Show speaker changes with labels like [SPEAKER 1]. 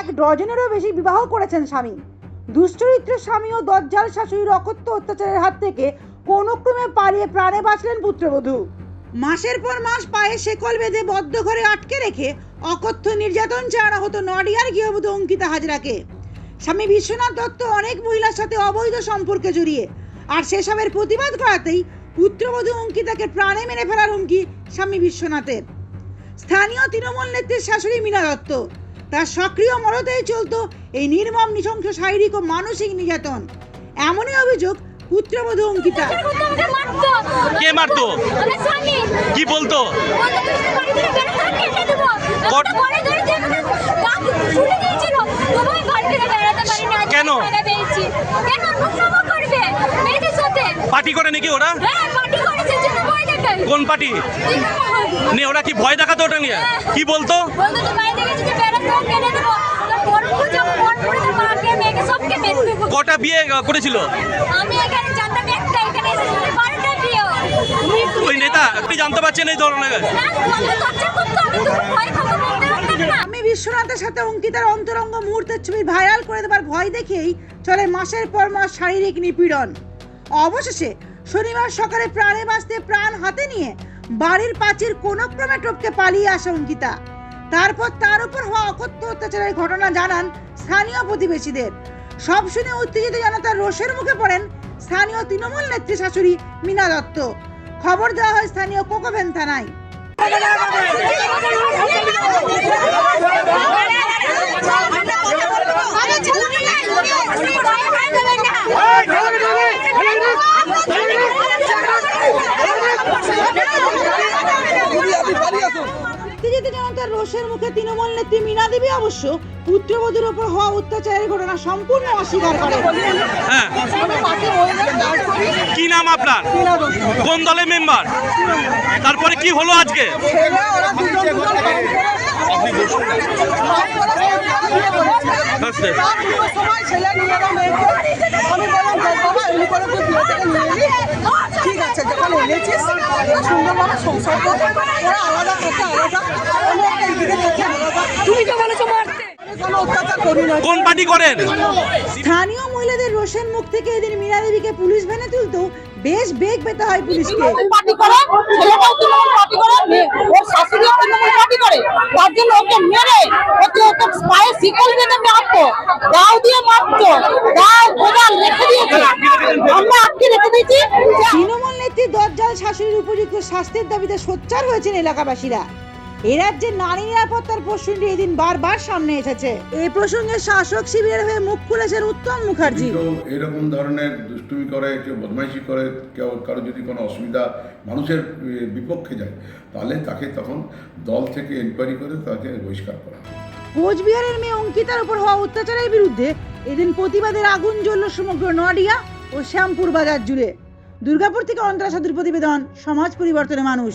[SPEAKER 1] এক ডজনেরও বেশি বিবাহ করেছেন স্বামী। দুশ্চরিত্রের স্বামী ও দজ্জাল শাশুড়ির অকথ্য অত্যাচারের হাত থেকে কোনো ক্রমে পালিয়ে প্রাণে বাঁচলেন পুত্রবধূ। মাসের পর মাস পায়ে শেকল বেঁধে বদ্ধ ঘরে আটকে রেখে অকথ্য নির্যাতন চালানো হতো নডিয়ার গৃহবধূ অঙ্কিতা হাজরাকে। স্বামী বিশ্বনাথ দত্ত অনেক মহিলার সাথে অবৈধ সম্পর্কে জড়িয়ে, আর সেসবের প্রতিবাদ করাতেই পুত্রবধূ অঙ্কিতাকে প্রাণে মেরে ফেলার হুমকি স্বামী বিশ্বনাথের। স্থানীয় তৃণমূল নেত্রীর শাশুড়ি মীনা দত্ত। তার সক্রিয় মরদেই চলতো এই নির্মম নৃশংস শারীরিক ও মানসিক নির্যাতন। এমনই অভিযোগ পুত্রবধূ অঙ্কিতা।
[SPEAKER 2] কে মারতো? কি বলতো? কেন? পার্টি করে নাকি ওরা? কোন পার্টি? নে ওরা কি ভয় দেখাতো ওটা নিয়ে? কি বলতো? কটা বিয়ে করেছিল
[SPEAKER 3] আমি এখানে জানতাম একটা এখানে এসেছি বারোটা বিয়ে
[SPEAKER 2] ওই নেতা আপনি জানতে পারছেন এই ধরনের
[SPEAKER 1] আমি বিশ্বনাথের সাথে অঙ্কিতার অন্তরঙ্গ মুহূর্তের ছবি ভাইরাল করে দেবার ভয় দেখেই চলে মাসের পর মাস শারীরিক নিপীড়ন অবশেষে শনিবার সকালে প্রাণে বাঁচতে প্রাণ হাতে নিয়ে বাড়ির পাঁচির কোনো ক্রমে টপকে পালিয়ে আসে অঙ্কিতা তারপর তার উপর হওয়া অকথ্য অত্যাচারের ঘটনা জানান স্থানীয় প্রতিবেশীদের। সব শুনে উত্তেজিত জনতার রোষের মুখে পড়েন স্থানীয় তৃণমূল নেত্রী শাশুড়ি মিনা দত্ত। খবর দেওয়া হয় স্থানীয় কোকোভেন থানায়। রোষের মুখে তৃণমূল নেত্রী মিনা দেবী অবশ্য পুত্রবধূর ওপর হওয়া অত্যাচারের ঘটনা সম্পূর্ণ অস্বীকার করে।
[SPEAKER 2] হ্যাঁ। কি নাম আপনার? কোন দলের মেম্বার? তারপরে কি হলো আজকে? আস্তে।
[SPEAKER 4] সুন্দরভাবে সংসার কর ওরা আলাদা থাকে আলাদা আমি একটা এদিকে থাকি আলাদা তুমি তো বলেছ মারতে। কোনো অত্যাচার করি না
[SPEAKER 2] কোন পার্টি করেন?
[SPEAKER 1] স্থানীয় মহিলাদের রোষের মুখ থেকে এদিন মীরা দেবীকে পুলিশ ভ্যানে তুলতেও বেশ বেগ পেতে হয় পুলিশকে।
[SPEAKER 5] পার্টি করে ছেলেটাও তৃণমূল পার্টি করে ওর শাশুড়িও তৃণমূল পার্টি করে। তার জন্য ওকে মেরে ওকে ওকে পায়ে শিকল বেঁধে মারতো গাও দিয়ে মারতো গাও কোদাল রেখে দিয়েছে আমরা আটকে রেখে দিয়েছি
[SPEAKER 1] তৃণমূল নেত্রী দজ্জাল শাশুড়ির উপযুক্ত স্বাস্থ্যের দাবিতে সোচ্চার হয়েছেন এলাকাবাসীরা। এ রাজ্যে নারী নিরাপত্তার প্রশ্নটি এদিন বারবার সামনে এসেছে। এই প্রসঙ্গে শাসক শিবিরের হয়ে মুখ খুলেছেন উত্তম মুখার্জি।
[SPEAKER 6] এরকম ধরনের দুষ্টুমি করে কেউ বদমাইশি করে কেউ কারও যদি কোনো অসুবিধা মানুষের বিপক্ষে যায় তাহলে তাকে তখন দল থেকে এনকোয়ারি করে তাকে বহিষ্কার করা হয়।
[SPEAKER 1] কোচবিহারের মেয়ে অঙ্কিতার উপর হওয়া অত্যাচারের বিরুদ্ধে এদিন প্রতিবাদের আগুন জ্বলল সমগ্র নডিয়া ও শ্যামপুর বাজার জুড়ে। দুর্গাপুর থেকে অন্তরা সাধুর প্রতিবেদন সমাজ পরিবর্তনের মানুষ।